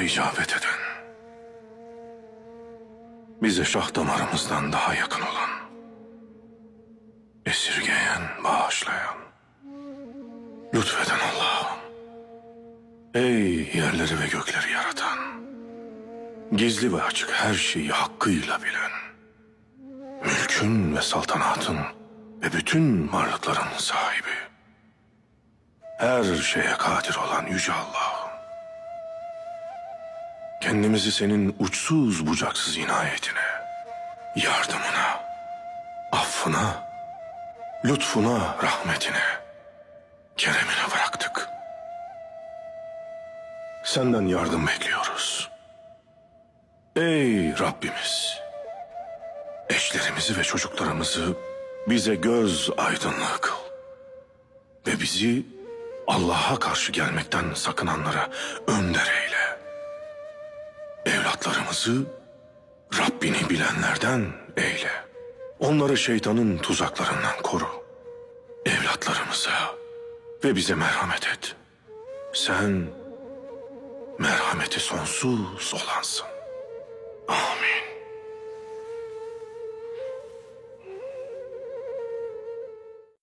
duamıza icabet eden, bize şah damarımızdan daha yakın olan, esirgeyen, bağışlayan, lütfeden Allah'ım. Ey yerleri ve gökleri yaratan, gizli ve açık her şeyi hakkıyla bilen, mülkün ve saltanatın ve bütün varlıkların sahibi, her şeye kadir olan Yüce Allah'ım. Kendimizi senin uçsuz bucaksız inayetine, yardımına, affına, lütfuna, rahmetine, keremine bıraktık. Senden yardım bekliyoruz. Ey Rabbimiz! Eşlerimizi ve çocuklarımızı bize göz aydınlığı kıl. Ve bizi Allah'a karşı gelmekten sakınanlara önder eyle. Evlatlarımızı Rabbini bilenlerden eyle. Onları şeytanın tuzaklarından koru. Evlatlarımıza ve bize merhamet et. Sen merhameti sonsuz olansın.